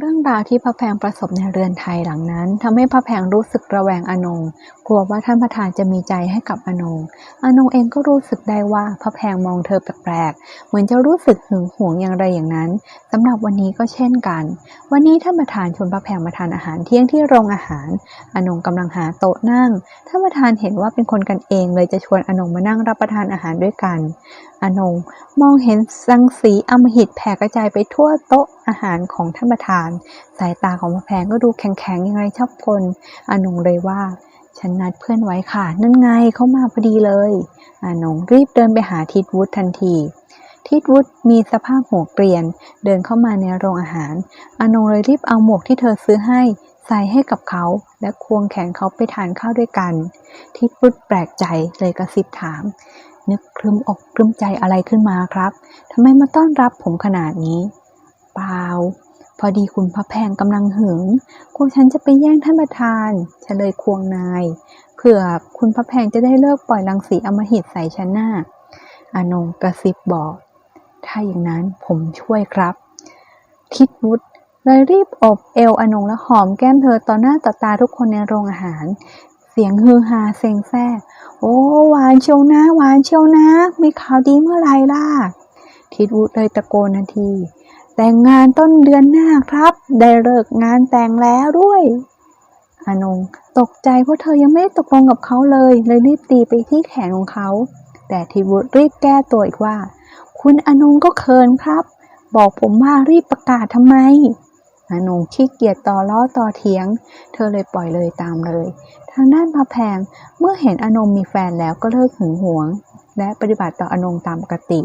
เรื่องราวที่พระแพงประสบในเรือนไทยหลังนั้นทำให้พระแพงรู้สึกระแวงอนงกลัวว่าท่านประธานจะมีใจให้กับอนงอนงเองก็รู้สึกได้ว่าพระแพงมองเธอแปลกๆ เหมือนจะรู้สึกหึงหวงอย่างไรอย่างนั้นสำหรับวันนี้ก็เช่นกัน วันนี้ท่านประธานชวนพระแพงมาทานอาหารเที่ยงที่โรงอาหาร อนงกำลังหาโต๊ะนั่ง ท่านประธานเห็นว่าเป็นคนกันเองเลยจะชวนอนงมานั่งรับประทานอาหารด้วยกัน อนงมองเห็นรังสีอมหิตแผ่กระจายไปทั่วโต๊ะอาหารของท่านประธาน สายตาของพระแพงก็ดูแข็งๆยังไงชอบกลอานงเลยว่า ฉันนัดเพื่อนไว้ค่ะ นั่นไงเขามาพอดีเลย อานงรีบเดินไปหาทิดวุฒิทันทีทิดวุฒิมีสภาพหัวเกรียน เดินเข้ามาในโรงอาหาร อนงเลยรีบเอาหมวกที่เธอซื้อให้ ใส่ให้กับเขา และควงแขนเขาไปทานข้าวด้วยกัน ทิดวุฒิแปลกใจเลยกระซิบถาม นึกครึ้มอกครึ้มใจอะไรขึ้นมาครับทำไมมาต้อนรับผมขนาดนี้ เปล่า พอดีคุณพระแพงกำลังหึงกลัวฉันจะไปแย่งท่านประธาน ฉันเลยควงนาย เผื่อคุณพระแพงจะได้เลิกปล่อยรังสีอมหิตใส่ฉันหน้า อานงกระซิบบอก ถ้าอย่างนั้นผมช่วยครับ ทิดวุฒเลยรีบอบเอวอนงและหอมแก้มเธอต่อหน้าต่อตาทุกคนในโรงอาหาร เสียงฮือฮาเซ็งแซ่โอ้หวานเชียวนะหวานเชียวนะ มีข่าวดีเมื่อไหร่ล่ะทิดวุฒเลยตะโกนทันที แต่งงานต้นเดือนหน้าครับ ได้เลิกงานแต่งแล้วด้วยอนงตกใจเพราะเธอยังไม่ได้ตกลงกับเขาเลย เลยรีบตีไปที่แขนของเขา แต่ทิวุฒรีบแก้ตัวอีกว่า คุณอนงก็เคินครับ บอกผมว่ารีบประกาศทำไมอนงขี้เกียจต่อล้อต่อเถียง เธอเลยปล่อยเลยตามเลย ทางด้านพระแพงเมื่อเห็นอนงมีแฟนแล้วก็เลิกหึงหวง และปฏิบัติต่ออนงตามปกติ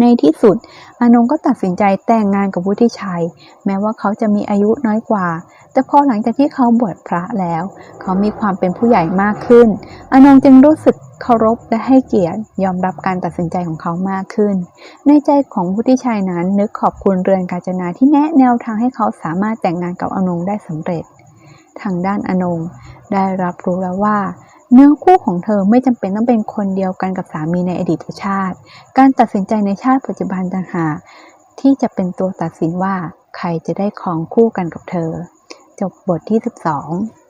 ในที่สุด อนงก็ตัดสินใจแต่งงานกับวุฒิชัย แม้ว่าเขาจะมีอายุน้อยกว่า แต่พอหลังจากที่เขาบวชพระแล้ว เขามีความเป็นผู้ใหญ่มากขึ้น อนงจึงรู้สึกเคารพและให้เกียรติยอมรับการตัดสินใจของเขามากขึ้น ในใจของวุฒิชัยนั้นนึกขอบคุณเรือนกาญจนาที่แนะแนวทางให้เขาสามารถแต่งงานกับอนงได้สำเร็จ ทางด้านอนงได้รับรู้แล้วว่า เนื้อคู่ของเธอไม่จำเป็นต้องเป็นคนเดียวกันกับสามีในอดีตชาติ การตัดสินใจในชาติปัจจุบันต่างหากที่จะเป็นตัวตัดสินว่าใครจะได้ครองคู่กันกับเธอ จบบทที่ 12